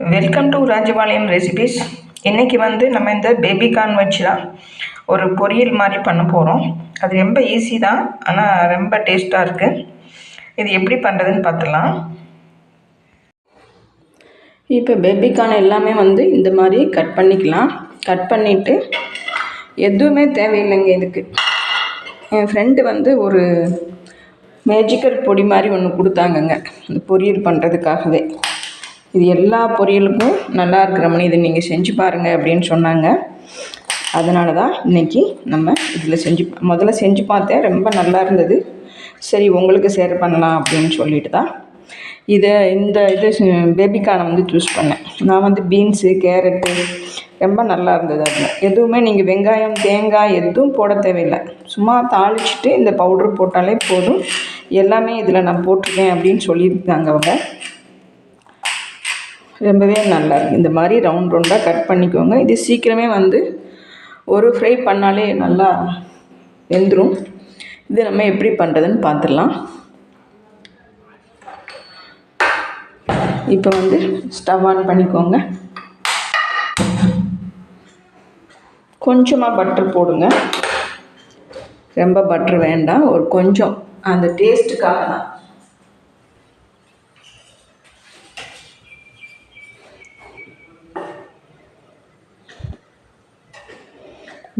Welcome to Rajapalayam recipes இன்றைக்கி வந்து நம்ம இந்த பேபிகார்ன் வச்சு தான் ஒரு பொரியல் மாதிரி பண்ண போகிறோம் அது ரொம்ப ஈஸி தான் ஆனால் ரொம்ப டேஸ்ட்டாக இருக்குது இது எப்படி பண்ணுறதுன்னு பார்த்துலாம் இப்போ பேபிக்கான எல்லாமே வந்து இந்த மாதிரி கட் பண்ணிக்கலாம். கட் பண்ணிவிட்டு எதுவுமே தேவையில்லைங்க இதுக்கு. என் ஃப்ரெண்டு வந்து ஒரு மேஜிக்கல் பொடி மாதிரி ஒன்று கொடுத்தாங்கங்க இந்த பொரியல் பண்ணுறதுக்காகவே இது எல்லா பொரியலுக்கும் நல்லா இருக்கிற மணி இதை நீங்கள் செஞ்சு பாருங்கள் அப்படின்னு சொன்னாங்க. அதனால தான் இன்றைக்கி நம்ம இதில் செஞ்சு முதல்ல செஞ்சு பார்த்தேன் ரொம்ப நல்லா இருந்தது. சரி உங்களுக்கு ஷேர் பண்ணலாம் அப்படின்னு சொல்லிட்டு தான். இதை இந்த இது பேபிக்கான வந்து சூஸ் பண்ணேன். நான் வந்து பீன்ஸு கேரட்டு ரொம்ப நல்லா இருந்தது அதில் எதுவுமே நீங்கள் வெங்காயம் தேங்காய் எதுவும் போட தேவையில்லை. சும்மா தாளிச்சிட்டு இந்த பவுட்ரு போட்டாலே போதும். எல்லாமே இதில் நான் போட்டிருக்கேன் அப்படின்னு சொல்லியிருக்காங்க அவங்க. ரொம்பவே நல்லா இருக்குது இந்த மாதிரி ரவுண்ட் ரவுண்டாக கட் பண்ணிக்கோங்க. இது சீக்கிரமே வந்து ஒரு ஃப்ரை பண்ணாலே நல்லா வெந்துடும் இது நம்ம எப்படி பண்ணுறதுன்னு பார்த்துடலாம் இப்போ வந்து ஸ்டவ் ஆன் பண்ணிக்கோங்க. கொஞ்சமாக பட்டர் போடுங்க. ரொம்ப பட்டர் வேண்டாம். ஒரு கொஞ்சம். அந்த டேஸ்ட்டுக்காக தான்.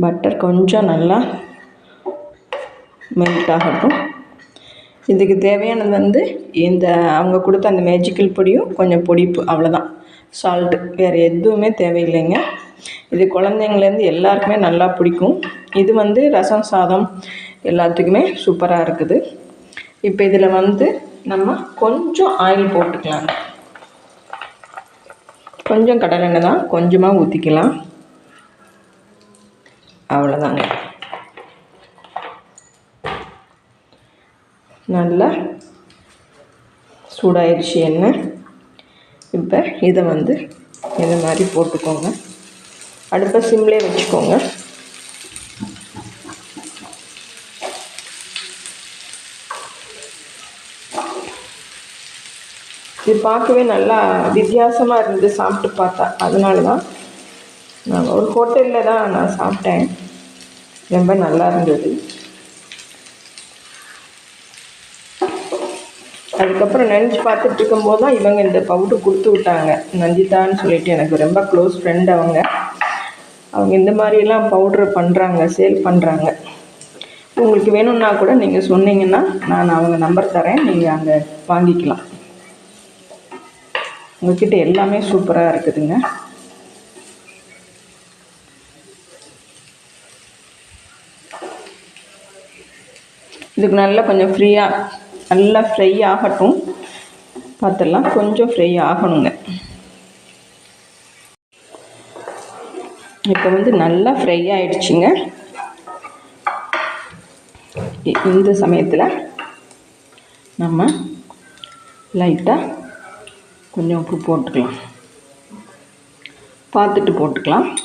பட்டர் கொஞ்சம் நல்லா மெல்ட் ஆகட்டும். இதுக்கு தேவையானது வந்து இந்த அவங்க கொடுத்த அந்த மேஜிக்கல் பொடியும் கொஞ்சம் பொடிப்பு அவ்வளோதான் சால்ட்டு வேறு எதுவுமே தேவையில்லைங்க. இது குழந்தைங்கலேருந்து எல்லாருக்குமே நல்லா பிடிக்கும். இது வந்து ரசம் சாதம் எல்லாத்துக்குமே சூப்பராக இருக்குது. இப்போ இதில் வந்து நம்ம கொஞ்சம் ஆயில் போட்டுக்கலாங்க. கொஞ்சம் கடலெண்ணெய் தான் கொஞ்சமாக ஊற்றிக்கலாம் அவ்வளோதாங்க நல்லா சூடாயிருச்சு எண்ணெய். இப்போ இதை வந்து இந்த மாதிரி போட்டுக்கோங்க. அடுப்பை சிம்லே வச்சுக்கோங்க. இது பார்க்கவே நல்லா வித்தியாசமாக இருந்து சாப்பிட்டு பார்த்தா. அதனால தான் நான் ஒரு ஹோட்டலில் தான் நான் சாப்பிட்டேன். ரொம்ப நல்லா இருந்தது. அதுக்கப்புறம் நினச்சி பார்த்துட்டு இருக்கும்போது தான் இவங்க இந்த பவுடர் கொடுத்து விட்டாங்க. நந்திதான்னு சொல்லிட்டு எனக்கு ரொம்ப க்ளோஸ் ஃப்ரெண்ட் அவங்க. அவங்க இந்த மாதிரியெல்லாம் பவுட்ரு பண்ணுறாங்க சேல் பண்ணுறாங்க உங்களுக்கு வேணும்னா கூட நீங்கள் சொன்னீங்கன்னா நான் அவங்க நம்பர் தரேன். நீங்கள் அங்கே வாங்கிக்கலாம். உங்கள்கிட்ட எல்லாமே சூப்பராக இருக்குதுங்க. இதுக்கு நல்லா கொஞ்சம் ஃப்ரீயாக நல்லா ஃப்ரை ஆகட்டும். பார்த்துடலாம் கொஞ்சம் ஃப்ரை ஆகணுங்க. இப்போ வந்து நல்லா ஃப்ரை ஆகிடுச்சிங்க இ- இந்த சமயத்தில் நம்ம லைட்டாக கொஞ்சம் உப்பு போட்டுக்கலாம். பார்த்துட்டு போட்டுக்கலாம்.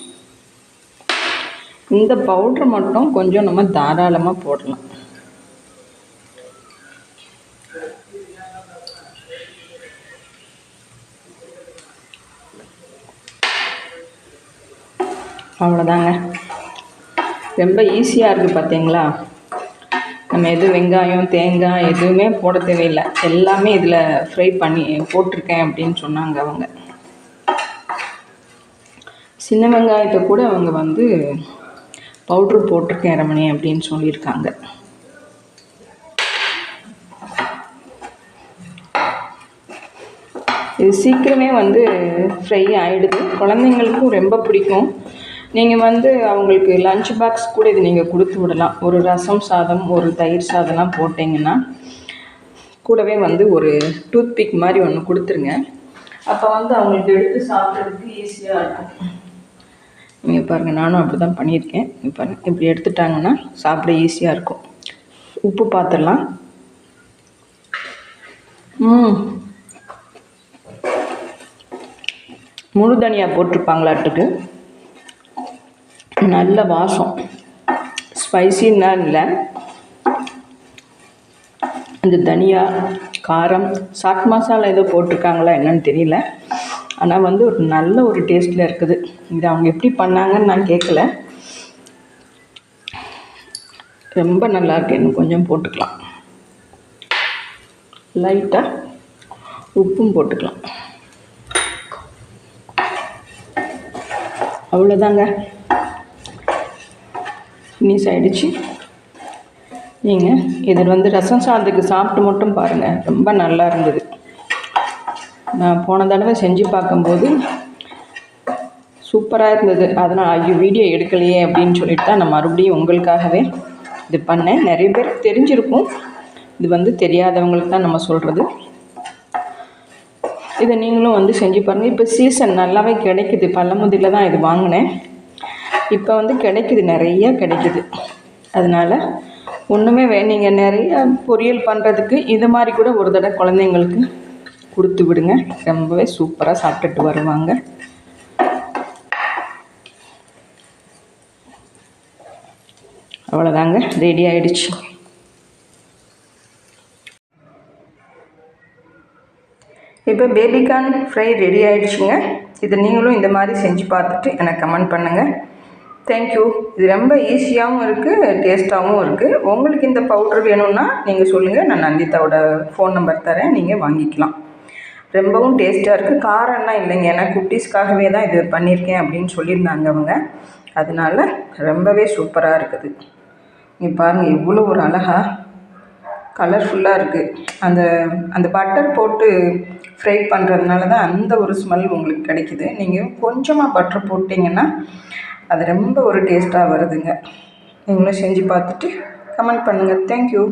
இந்த பவுட்ரு மட்டும் கொஞ்சம் நம்ம தாராளமாக போடலாம். அவ்வளோதாங்க. ரொம்ப ஈஸியாக இருக்குது பார்த்தீங்களா? நம்ம எதுவும் வெங்காயம் தேங்காய் எதுவுமே போட தேவையில்லை. எல்லாமே இதில் ஃப்ரை பண்ணி போட்டிருக்கேன் அப்படின்னு சொன்னாங்க அவங்க. சின்ன வெங்காயத்தை கூட அவங்க வந்து பவுட்ரு போட்டிருக்கேன் ரமணி அப்படின்னு சொல்லியிருக்காங்க. இது சீக்கிரமே வந்து ஃப்ரை ஆகிடுது குழந்தைங்களுக்கும் ரொம்ப பிடிக்கும். நீங்கள் வந்து அவங்களுக்கு லஞ்ச் பாக்ஸ் கூட இது நீங்கள் கொடுத்து விடலாம். ஒரு ரசம் சாதம் ஒரு தயிர் சாதம்லாம் போட்டிங்கன்னா கூடவே வந்து ஒரு டூத் பிக் மாதிரி ஒன்று கொடுத்துருங்க. அப்போ வந்து அவங்களுக்கு எடுத்து சாப்பிட்றதுக்கு ஈஸியாக இருக்கும். நீங்கள் பாருங்கள் நானும் அப்படி தான் பண்ணியிருக்கேன் பாருங்கள் இப்படி எடுத்துட்டாங்கன்னா சாப்பிட ஈஸியாக இருக்கும். உப்பு பார்த்துடலாம் ம். முழு தனியாக போட்டிருப்பாங்களாட்டுக்கு. நல்ல வாசம். ஸ்பைசின்னா இல்லை. இந்த தனியா காரம் சாட் மசாலா ஏதோ போட்டிருக்காங்களா என்னன்னு தெரியல. ஆனால் வந்து ஒரு நல்ல ஒரு டேஸ்ட்டில் இருக்குது. இது அவங்க எப்படி பண்ணாங்கன்னு நான் கேட்கல ரொம்ப நல்லா இருக்கு. இன்னும் கொஞ்சம் போட்டுக்கலாம். லைட்டாக உப்பும் போட்டுக்கலாம். அவ்வளோதாங்க ஃபினிஷ் ஆகிடுச்சு நீங்கள் இதில் வந்து ரசம் சாதத்துக்கு சாப்பிட்டு மட்டும் பாருங்கள் ரொம்ப நல்லா இருந்தது. நான் போன தடவை செஞ்சு பார்க்கும்போது சூப்பராக இருந்தது. அதனால் ஐயோ வீடியோ எடுக்கலையே அப்படின்னு சொல்லிட்டு தான் நான் மறுபடியும் உங்களுக்காகவே இது பண்ணேன். நிறைய பேருக்கு தெரிஞ்சிருக்கும். இது வந்து தெரியாதவங்களுக்கு தான் நம்ம சொல்கிறது இதை நீங்களும் வந்து செஞ்சு பாருங்கள் இப்போ சீசன் நல்லாவே கிடைக்குது. பல்லமுதியில் தான் இது வாங்கினேன். இப்போ வந்து கிடைக்குது நிறைய கிடைக்குது. அதனால் ஒன்றுமே வே நீங்கள் நிறைய பொரியல் பண்ணுறதுக்கு இது மாதிரி கூட ஒரு தடவை குழந்தைங்களுக்கு கொடுத்து விடுங்க. ரொம்பவே சூப்பராக சாப்பிட்டுட்டு வருவாங்க. அவ்வளோதாங்க ரெடி ஆகிடுச்சு இப்போ பேபிகார்ன் ஃப்ரை ரெடி ஆகிடுச்சுங்க இதை நீங்களும் இந்த மாதிரி செஞ்சு பார்த்துட்டு எனக்கு கமெண்ட் பண்ணுங்கள் தேங்க்யூ இது ரொம்ப ஈஸியாகவும் இருக்குது டேஸ்ட்டாகவும் இருக்குது உங்களுக்கு இந்த பவுடர் வேணும்னா நீங்கள் சொல்லுங்கள் நான் நந்திதாவோட ஃபோன் நம்பர் தரேன். நீங்கள் வாங்கிக்கலாம். ரொம்பவும் டேஸ்ட்டாக இருக்குது காரம்லாம் இல்லைங்க. ஏன்னா குட்டீஸ்க்காகவே தான் இது பண்ணியிருக்கேன் அப்படின்னு சொல்லியிருந்தாங்க அவங்க. அதனால ரொம்பவே சூப்பராக இருக்குது. நீங்கள் பாருங்கள் இவ்வளோ ஒரு அழகா கலர்ஃபுல்லாக இருக்குது அந்த அந்த பட்டர் போட்டு ஃப்ரை பண்ணுறதுனால தான் அந்த ஒரு ஸ்மெல் உங்களுக்கு கிடைக்கிது. நீங்கள் கொஞ்சமாக பட்டர் போட்டிங்கன்னா அது ரொம்ப ஒரு டேஸ்ட்டாக வருதுங்க. நீங்களும் செஞ்சு பார்த்துட்டு கமெண்ட் பண்ணுங்கள் தேங்க்யூ